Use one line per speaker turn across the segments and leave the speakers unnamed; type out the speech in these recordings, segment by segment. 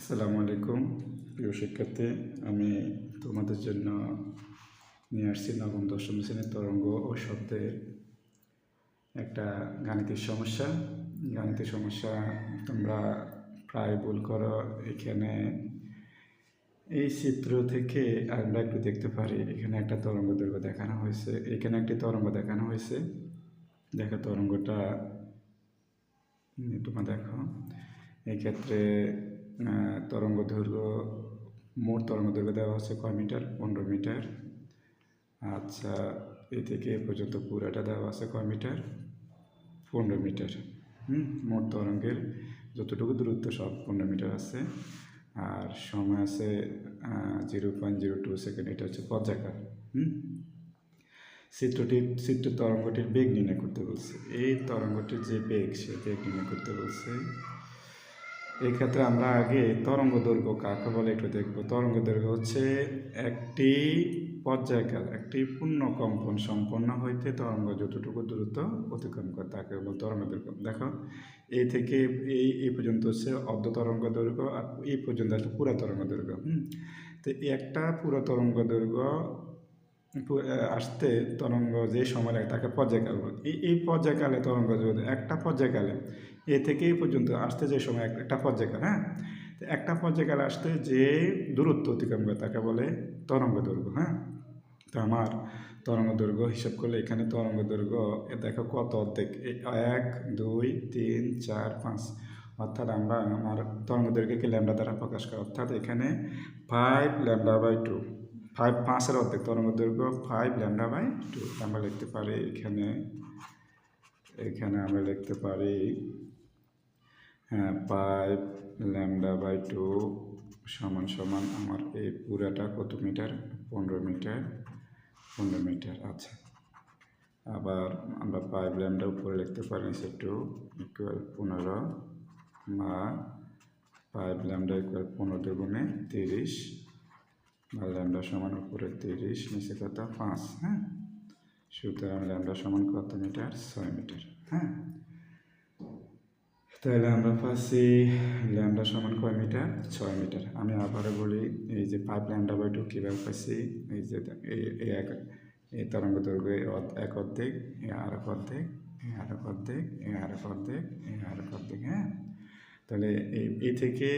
আসসালামু আলাইকুম। প্রিয় শিক্ষার্থী, আমি তোমাদের জন্য নিয়ে আসছি নবম, দশম শ্রেণির তরঙ্গ ও শব্দের একটা গাণিতিক সমস্যা। গাণিতিক সমস্যা তোমরা প্রায় ভুল করো। এখানে এই চিত্র থেকে আমরা একটু দেখতে পারি, এখানে একটা তরঙ্গ দৈর্ঘ্য দেখানো হয়েছে। এখানে একটি তরঙ্গ দেখানো হয়েছে। দেখো তরঙ্গটা তোমরা দেখো। এক্ষেত্রে তরঙ্গ দৈর্ঘ্য, মোট তরঙ্গ দৈর্ঘ্য দেওয়া হচ্ছে কয় মিটার? পনেরো মিটার। আচ্ছা এ থেকে পর্যন্ত পুরাটা দেওয়া আছে কয় মিটার? পনেরো মিটার। হুম, মোট তরঙ্গের যতটুকু দূরত্ব সব পনেরো মিটার আছে। আর সময় আছে zero point zero two second, এটা হচ্ছে পর্যায়কাল। হুম? চিত্রটির চিত্র তরঙ্গটির বেগ নির্ণয় করতে বলছে। এই তরঙ্গটির যে বেগ সে বেগ নির্ণয় করতে বলছে এই ক্ষেত্রে আমরা আগে তরঙ্গ দৈর্ঘ্য কাকে বলে একটু দেখব। তরঙ্গ দৈর্ঘ্য হচ্ছে একটি পর্যায়কাল, একটি পূর্ণ কম্পন সম্পন্ন হইতে তরঙ্গ যতটুকু দূরত্ব অতিক্রম করে, তাকে বল তরঙ্গ দৈর্ঘ্য। দেখো এই থেকে এই এই পর্যন্ত হচ্ছে অর্ধ তরঙ্গ দৈর্ঘ্য আর এই পর্যন্ত হচ্ছে পুরা তরঙ্গ দৈর্ঘ্য, হুম? তো একটা পুরো তরঙ্গ দৈর্ঘ্য আসতে তরঙ্গ যে সময় লাগে তাকে পর্যায়কাল বলে। এই এই পর্যায়কালে তরঙ্গ একটা পর্যায়কালে এ থেকে এই পর্যন্ত আসতে যে সময়, একটা পর্যায়কাল হ্যাঁ? তো একটা পর্যায়কালে আসতে যে দূরত্ব অতিক্রম করে, তাকে বলে তরঙ্গ দৈর্ঘ্য হ্যাঁ? তো আমার তরঙ্গ দৈর্ঘ্য হিসাব করলে এখানে তরঙ্গ দৈর্ঘ্য, এ দেখো কত অর্ধেক? এক, দুই, তিন, চার, পাঁচ। অর্থাৎ আমরা আমার তরঙ্গ দৈর্ঘ্যকে ল্যামডা দ্বারা প্রকাশ করি। অর্থাৎ এখানে five lambda by two five পাঁচের অর্ধেক তরঙ্গ দৈর্ঘ্য ফাইভ ল্যামডা বাই টু আমরা লিখতে পারি এখানে এখানে আমরা লিখতে পারি হ্যাঁ ফাইভ ল্যামডা বাই টু সমান সমান আমার এই পুরাটা কত মিটার? পনেরো মিটার পনেরো মিটার আচ্ছা। আবার আমরা পাইপ ল্যামডা উপরে লিখতে পারি নিচে টু ইকুয়াল পনেরো বা পাইপ ল্যামডা ইকুয়াল পনেরো দুগুণে তিরিশ বা ল্যামডা সমান উপরে তিরিশ, নিচে কত? পাঁচ হ্যাঁ। সুতরাং ল্যামডা সমান কত মিটার? ছয় মিটার হ্যাঁ। তাহলে আমরা পাচ্ছি ল্যামডা সমান কয় মিটার? ছয় মিটার। আমি আবারও বলি, এই যে পাইপ ল্যামডা বাই টু কীভাবে পাচ্ছি? এই যে এই এক, এই তরঙ্গ দৈর্ঘ্য এক অর্ধেক আর এক অর্ধেক, এই আর এক অর্ধেক, এই আর এক অর্ধেক, এই আর এক অর্ধেক হ্যাঁ? তাহলে এই থেকে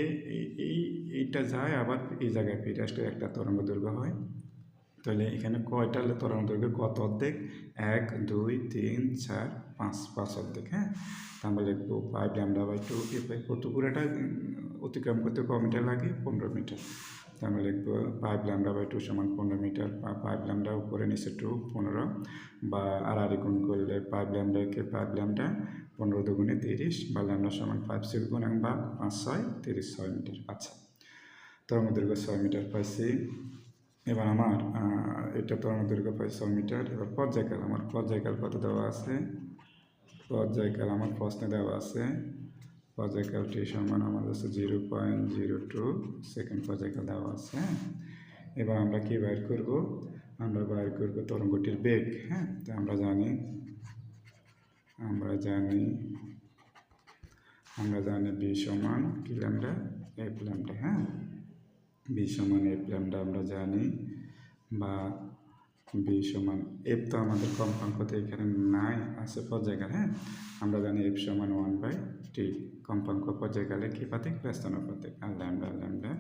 এই, এইটা যায় আবার এই জায়গায় ফিরে আসলে একটা তরঙ্গ দৈর্ঘ্য হয়। তাহলে এখানে কয়টা তরঙ্গ দৈর্ঘ্য কত অর্ধেক? এক, দুই, তিন, চার, পাঁচ পাঁচ অর্ধেক হ্যাঁ? তা আমরা লিখব ফাইভ ল্যামডা বাই টু এরপরে কত? পুরোটা অতিক্রম করতে ক মিটার লাগে? পনেরো মিটার। তা আমরা লিখব ফাইভ ল্যামডা বাই টু সমান পনেরো মিটার ফাইভ ল্যামডা উপরে নিচে টু পনেরো। বা আর আর গুণ করলে ফাইভ ল্যামডাকে ফাইভ ল্যামডা পনেরো দুগুণে তিরিশ বা ল্যামডা সমান ফাইভ সিক্স গুণ বা পাঁচ ছয়, তিরিশ ছয় মিটার। আচ্ছা তরঙ্গ দৈর্ঘ্য ছয় মিটার পাইছি। এবার আমার এটা তরঙ্গ দৈর্ঘ্য পাই ছয় মিটার, এবার পর্যায়কাল আমার পর্যায়কাল কত দেওয়া আছে? পর্যায়কাল আমার প্রশ্নে দেওয়া আছে পর্যায়কালটি সমান আমার কাছে zero point zero two second পর্যায়কাল দেওয়া আছে হ্যাঁ? এবার আমরা কি বাইর করব? আমরা বাইর করব তরঙ্গটির বেগ হ্যাঁ? তো আমরা জানি আমরা জানি আমরা জানি বি সমান কি ল্যামডা এফ হ্যাঁ? বি সমান এফ ল্যামডা আমরা জানি বা বি সমান এফ তো আমাদের কম্পাঙ্কতে এখানে নাই, আছে পর্যায়কাল হ্যাঁ? আমরা জানি এফ সমান ওয়ান বাই টি কম্পাঙ্ক পর্যায়কালে কি পাতিক? ব্যস্তানুপাতিক, আর ল্যামডা ল্যামডা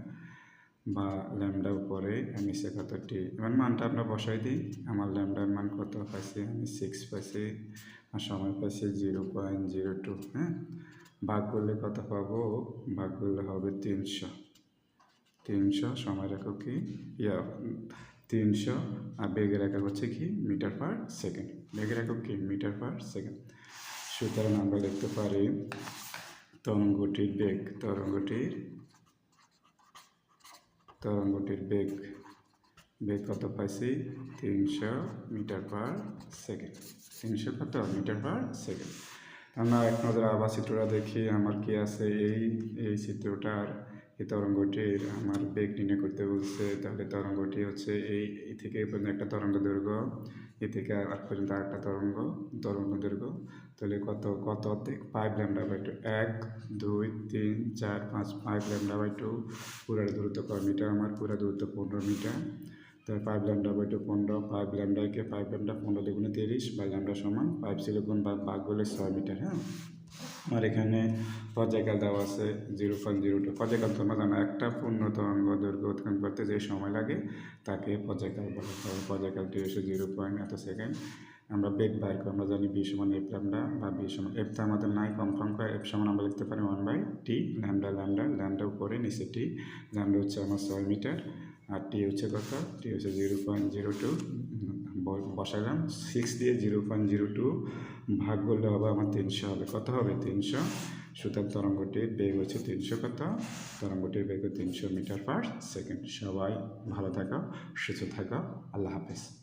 বা ল্যামডা উপরে আমি সে কত টি এবার মানটা আমরা বসাই দিই, আমার ল্যামডার মান কত পাইছি? আমি সিক্স পাইছি, আর সময় পাইছি জিরো পয়েন্ট জিরো টু হ্যাঁ? ভাগ করলে কত পাবো? ভাগ করলে হবে তিনশো। তিনশো, সময় রেখো কি? ইয়া, তিনশো, আর বেগের একক হচ্ছে কি? Metre per second. বেগের একক কি? Metre per second. সুতরাং আমরা লিখতে পারি তরঙ্গটির বেগ, তরঙ্গটির তরঙ্গটির বেগ। বেগ কত পাইছি? তিনশো মিটার পার সেকেন্ড। তিনশো কত? Metre per second. আমরা এক নজরে আবার চিত্রটা দেখি, আমার কি আছে? এই এই চিত্রটার এই তরঙ্গটির আমার বেগ নির্ণয় করতে বলছে, তাহলে তরঙ্গটি হচ্ছে এই এই থেকে পর্যন্ত একটা তরঙ্গ দৈর্ঘ্য, এ থেকে আর পর্যন্ত আরেকটা তরঙ্গ তরঙ্গ দৈর্ঘ্য, তাহলে কত কত ফাইভ ল্যামডা বাই টু এক, দুই, তিন, চার, পাঁচ ফাইভ ল্যামডা বাই টু পুরা দূরত্ব কয় মিটার? আমার পুরা দূরত্ব পনেরো মিটার। তাহলে ফাইভ ল্যামডা বাই টু পনেরো ফাইভ ল্যামডাকে ফাইভ ল্যামডা পনেরো দুগুণে তিরিশ বা ল্যামডা সমান ফাইভ গুণ বা বাঘ বলে ছয় মিটার হ্যাঁ? আর এখানে পর্যায়কাল দেওয়া আছে জিরো পয়েন্ট জিরো টু। পর্যায়কাল তোমরা জানো, একটা পূর্ণ তরঙ্গ দৈর্ঘ্য উৎপন্ন করতে যে সময় লাগে, তাকে পর্যায়কাল বলে তাহলে পর্যায়কালটি হচ্ছে জিরো পয়েন্ট এত সেকেন্ড। আমরা বেগ বাইর করি, আমরা জানি বি সমান এফ ল্যামডা বা বি সমান, এফ তো আমাদের নাই কনফার্ম করে এফ সমান আমরা লিখতে পারি one by T lambda lambda lambda উপরে, নিচে টি। ল্যামডা হচ্ছে আমার ছয় মিটার, আর টি হচ্ছে কত? টি হচ্ছে জিরো পয়েন্ট জিরো টু। বসালাম। সিক্স দিয়ে জিরো পয়েন্ট জিরো টু ভাগ করলে হবে আমার তিনশো হবে। কত হবে? তিনশো। সুতরাং তরঙ্গটির বেগ হচ্ছে তিনশো কত? তরঙ্গটির বেগ তিনশো মিটার পার সেকেন্ড। সবাই ভালো থাকা, সুস্থ থাকা। আল্লাহ হাফেজ।